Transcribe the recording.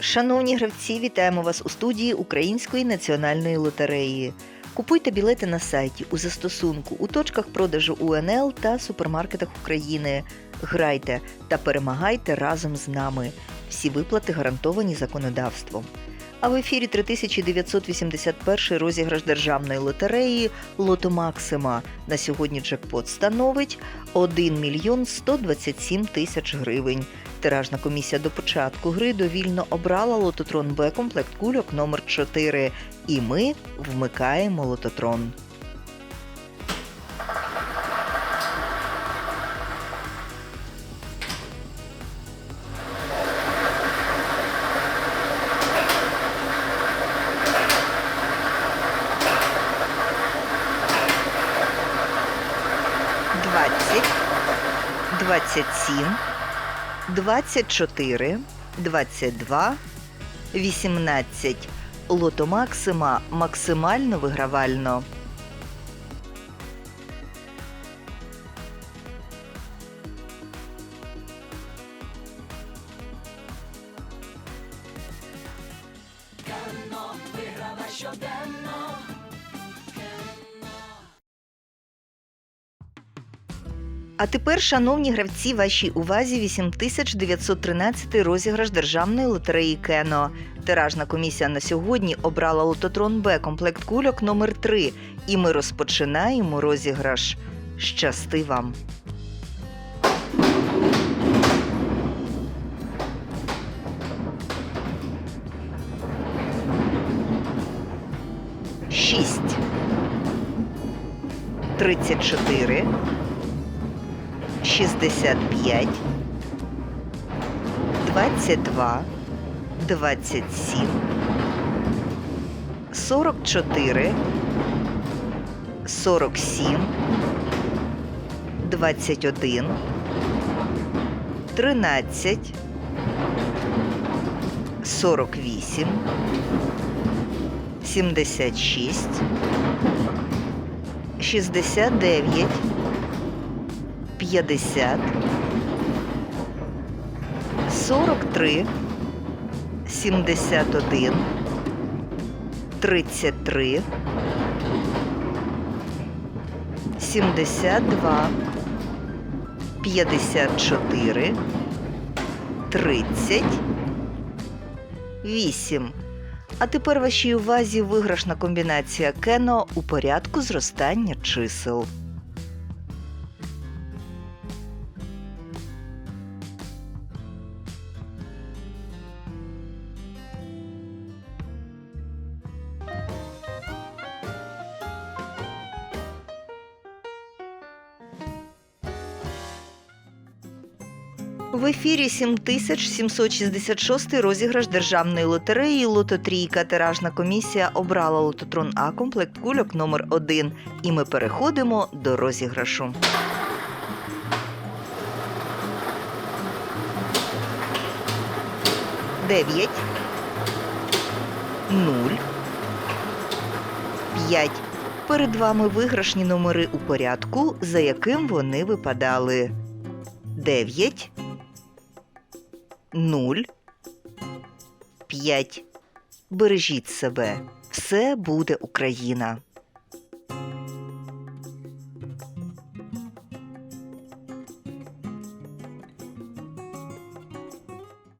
Шановні гравці, вітаємо вас у студії Української національної лотереї. Купуйте білети на сайті у застосунку у точках продажу УНЛ та супермаркетах України. Грайте та перемагайте разом з нами. Всі виплати гарантовані законодавством. А в ефірі 3981 розіграш державної лотереї Лото Максима. На сьогодні джекпот становить 1 мільйон 127 тисяч гривень. Тиражна комісія до початку гри довільно обрала лототрон Б комплект кульок номер 4 І ми вмикаємо лототрон. Двадцять, двадцять сім, двадцять чотири, двадцять два, вісімнадцять. Лото Максима максимально вигравально. А тепер, шановні гравці, вашій увазі 8913 розіграш державної лотереї Кено. Тиражна комісія на сьогодні обрала лототрон Б комплект кульок номер 3 І ми розпочинаємо розіграш. Щасти вам! Шість. Тридцять чотири. 65, 22, 27, 44, 47, 21, 13, 48, 76, 69, 50, 43, 71, 33, 72, 54, 30, 8. А тепер вашій увазі виграшна комбінація Кено у порядку зростання чисел. В ефірі 7766 розіграш державної лотереї Лототрійка. Тиражна комісія обрала лототрон А комплект кульок номер 1 І ми переходимо до розіграшу. Дев'ять. Нуль. П'ять. Перед вами виграшні номери у порядку, за яким вони випадали. Дев'ять. 0, 5. Бережіть себе. Все буде Україна.